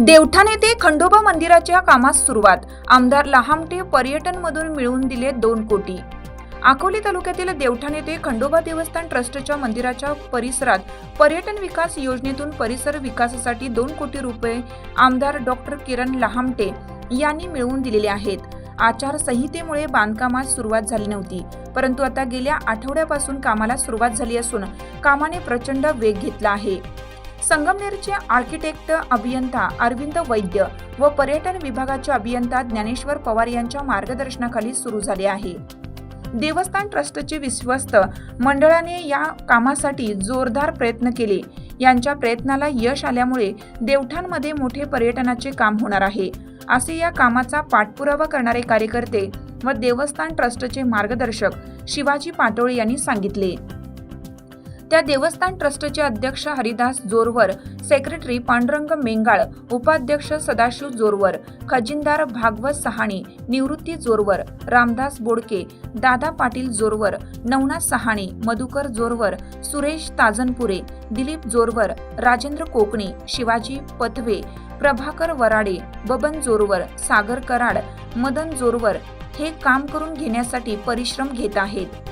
देवठाण येथे खंडोबा मंदिराच्या कामास सुरुवात. आमदार लहामटे पर्यटनमधून मिळवून दिले दोन कोटी. अकोले तालुक्यातील देवठाण येथे खंडोबा देवस्थान ट्रस्टच्या मंदिराच्या परिसरात पर्यटन विकास योजनेतून परिसर विकासासाठी दोन कोटी रुपये आमदार डॉक्टर किरण लहामटे यांनी मिळवून दिलेले आहेत. आचारसंहितेमुळे बांधकामास सुरुवात झाली नव्हती. परंतु आता गेल्या आठवड्यापासून कामाला सुरुवात झाली असून कामाने प्रचंड वेग घेतला आहे. संगमनेरचे आर्किटेक्ट अभियंता अरविंद वैद्य व पर्यटन विभागाचे अभियंता ज्ञानेश्वर पवार यांच्या मार्गदर्शनाखाली सुरू झाले आहे. देवस्थान ट्रस्टचे विश्वस्त मंडळाने या कामासाठी जोरदार प्रयत्न केले. यांच्या प्रयत्नाला यश आल्यामुळे देवठाणमध्ये मोठे पर्यटनाचे काम होणार आहे. असे या कामाचा पाठपुरावा करणारे कार्यकर्ते व देवस्थान ट्रस्टचे मार्गदर्शक शिवाजी पाटोळे यांनी सांगितले. त्या देवस्थान ट्रस्टचे अध्यक्ष हरिदास जोरवर सेक्रेटरी पांडुरंग मेंगाळ उपाध्यक्ष सदाशिव जोरवर खजिनदार भागवत सहाणे निवृत्ती जोरवर रामदास बोडके दादा पाटील जोरवर नवनाथ सहाणे मधुकर जोरवर सुरेश ताजनपुरे दिलीप जोरवर राजेंद्र कोकणे शिवाजी पथवे प्रभाकर वराडे बबन जोरवर सागर कराड मदन जोरवर हे काम करून घेण्यासाठी परिश्रम घेत आहेत.